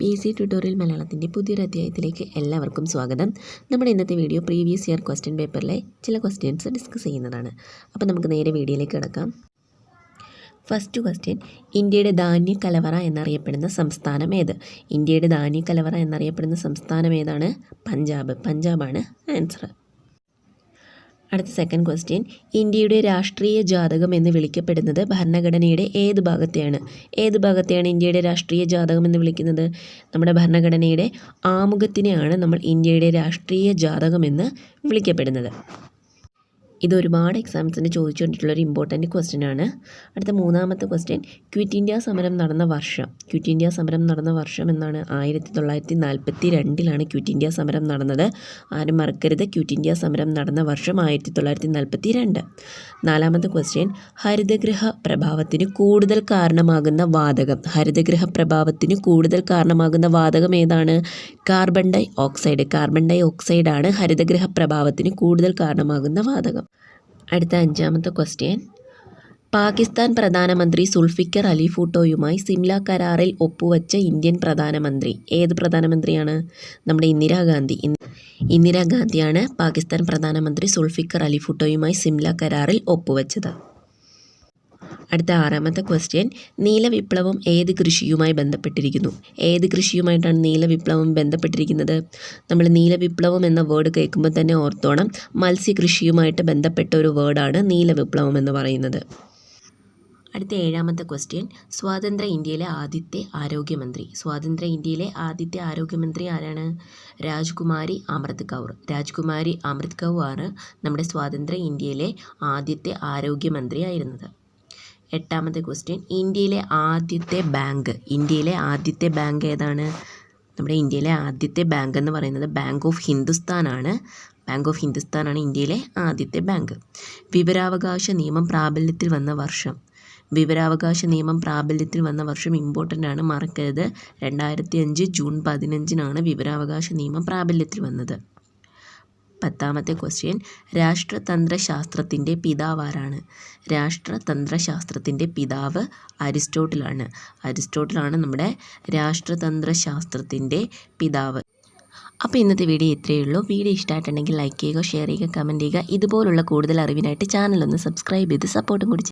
P C tutorial മലയാളത്തിന്റെ പുതിയൊരു അധ്യായത്തിലേക്ക് എല്ലാവർക്കും സ്വാഗതം. നമ്മുടെ ഇന്നത്തെ വീഡിയോ പ്രീവിയസ് ഇയർ ക്വസ്റ്റ്യൻ പേപ്പറിലെ ചില ക്വസ്റ്റ്യൻസ് ഡിസ്കസ് ചെയ്യുന്നതാണ്. അപ്പോൾ നമുക്ക് നേരെ വീഡിയോയിലേക്ക് കിടക്കാം. ഫസ്റ്റ് ക്വസ്റ്റ്യൻ ഇന്ത്യയുടെ ധാന്യ കലവറ എന്നറിയപ്പെടുന്ന സംസ്ഥാനം ഏത്? ഇന്ത്യയുടെ ധാന്യ കലവറ എന്നറിയപ്പെടുന്ന സംസ്ഥാനം ഏതാണ്? പഞ്ചാബ്. പഞ്ചാബാണ് ആൻസർ അടുത്ത സെക്കൻഡ് ക്വസ്റ്റ്യൻ ഇന്ത്യയുടെ രാഷ്ട്രീയ ജാതകം എന്ന് വിളിക്കപ്പെടുന്നത് ഭരണഘടനയുടെ ഏത് ഭാഗത്തെയാണ്? ഏത് ഭാഗത്തെയാണ് ഇന്ത്യയുടെ രാഷ്ട്രീയ ജാതകം എന്ന് വിളിക്കുന്നത്? നമ്മുടെ ഭരണഘടനയുടെ ആമുഖത്തിനെയാണ് നമ്മൾ ഇന്ത്യയുടെ രാഷ്ട്രീയ ജാതകം എന്ന് വിളിക്കപ്പെടുന്നത്. ഇത് ഒരുപാട് എക്സാംസിന് ചോദിച്ചുകൊണ്ടിട്ടുള്ള ഒരു ഇമ്പോർട്ടന്റ് ക്വസ്റ്റ്യൻ ആണ്. അടുത്ത മൂന്നാമത്തെ ക്വസ്റ്റ്യൻ ക്വിറ്റ് ഇന്ത്യ സമരം നടന്ന വർഷം. ക്വിറ്റ് ഇന്ത്യ സമരം നടന്ന വർഷം എന്നാണ് ആയിരത്തി തൊള്ളായിരത്തി നാൽപ്പത്തി രണ്ടിലാണ് ക്വിറ്റ് ഇന്ത്യ സമരം നടന്നത്. ആരും മറക്കരുത് ക്വിറ്റ് ഇന്ത്യ സമരം നടന്ന വർഷം ആയിരത്തി തൊള്ളായിരത്തി നാൽപ്പത്തി രണ്ട് നാലാമത്തെ ക്വസ്റ്റ്യൻ ഹരിതഗൃഹ പ്രഭാവത്തിന് കൂടുതൽ കാരണമാകുന്ന വാതകം. ഹരിതഗൃഹ പ്രഭാവത്തിന് കൂടുതൽ കാരണമാകുന്ന വാതകം ഏതാണ്? കാർബൺ ഡൈ ഓക്സൈഡ് കാർബൺ ഡൈ ഓക്സൈഡാണ് ഹരിതഗൃഹ പ്രഭാവത്തിന് കൂടുതൽ കാരണമാകുന്ന വാതകം. അടുത്ത അഞ്ചാമത്തെ ക്വസ്റ്റ്യൻ പാകിസ്ഥാൻ പ്രധാനമന്ത്രി സുൽഫിക്കർ അലി ഭൂട്ടോയുമായി സിംല കരാറിൽ ഒപ്പുവെച്ച ഇന്ത്യൻ പ്രധാനമന്ത്രി. ഏത് പ്രധാനമന്ത്രിയാണ്? നമ്മുടെ ഇന്ദിരാഗാന്ധി ഇന്ദിരാഗാന്ധിയാണ് പാകിസ്ഥാൻ പ്രധാനമന്ത്രി സുൽഫിക്കർ അലി ഭൂട്ടോയുമായി സിംല കരാറിൽ ഒപ്പുവച്ചത്. അടുത്ത ആറാമത്തെ ക്വസ്റ്റ്യൻ നീലവിപ്ലവം ഏത് കൃഷിയുമായി ബന്ധപ്പെട്ടിരിക്കുന്നു? ഏത് കൃഷിയുമായിട്ടാണ് നീലവിപ്ലവം ബന്ധപ്പെട്ടിരിക്കുന്നത്? നമ്മൾ നീലവിപ്ലവം എന്ന വേർഡ് കേൾക്കുമ്പോൾ തന്നെ ഓർത്തോണം മത്സ്യകൃഷിയുമായിട്ട് ബന്ധപ്പെട്ട ഒരു വേർഡാണ് നീലവിപ്ലവം എന്ന് പറയുന്നത്. അടുത്ത ഏഴാമത്തെ ക്വസ്റ്റ്യൻ സ്വാതന്ത്ര്യ ഇന്ത്യയിലെ ആദ്യത്തെ ആരോഗ്യമന്ത്രി. സ്വാതന്ത്ര്യ ഇന്ത്യയിലെ ആദ്യത്തെ ആരോഗ്യമന്ത്രി ആരാണ്? രാജ്കുമാരി അമൃത് കൗർ രാജ്കുമാരി അമൃത് കൗർ ആണ് നമ്മുടെ സ്വാതന്ത്ര്യ ഇന്ത്യയിലെ ആദ്യത്തെ ആരോഗ്യമന്ത്രി ആയിരുന്നത് എട്ടാമത്തെ ക്വസ്റ്റ്യൻ ഇന്ത്യയിലെ ആദ്യത്തെ ബാങ്ക് ഇന്ത്യയിലെ ആദ്യത്തെ ബാങ്ക് ഏതാണ്? നമ്മുടെ ഇന്ത്യയിലെ ആദ്യത്തെ ബാങ്ക് എന്ന് പറയുന്നത് ബാങ്ക് ഓഫ് ഹിന്ദുസ്ഥാനാണ് ബാങ്ക് ഓഫ് ഹിന്ദുസ്ഥാനാണ് ഇന്ത്യയിലെ ആദ്യത്തെ ബാങ്ക് വിവരാവകാശ നിയമം പ്രാബല്യത്തിൽ വന്ന വർഷം. വിവരാവകാശ നിയമം പ്രാബല്യത്തിൽ വന്ന വർഷം ഇമ്പോർട്ടന്റ് ആണ്. മറക്കരുത്. രണ്ടായിരത്തി അഞ്ച് ജൂൺ പതിനഞ്ചിനാണ് വിവരാവകാശ നിയമം പ്രാബല്യത്തിൽ വന്നത്. പത്താമത്തെ ക്വസ്റ്റ്യൻ രാഷ്ട്രതന്ത്രശാസ്ത്രത്തിന്റെ പിതാവാരാണ്. രാഷ്ട്രതന്ത്രശാസ്ത്രത്തിന്റെ പിതാവ് അരിസ്റ്റോട്ടിലാണ്. അരിസ്റ്റോട്ടിലാണ് നമ്മുടെ രാഷ്ട്രതന്ത്രശാസ്ത്രത്തിന്റെ പിതാവ്. അപ്പോൾ ഇന്നത്തെ വീഡിയോ ഇത്രയേ ഉള്ളൂ. വീഡിയോ ഇഷ്ടമായിട്ടുണ്ടെങ്കിൽ ലൈക്ക് ചെയ്യുക ഷെയർ ചെയ്യുക കമന്റ് ചെയ്യുക. ഇതുപോലുള്ള കൂടുതൽ അറിവിനായിട്ട് ചാനലൊന്ന് സബ്സ്ക്രൈബ് ചെയ്ത് സപ്പോർട്ടും കൂടി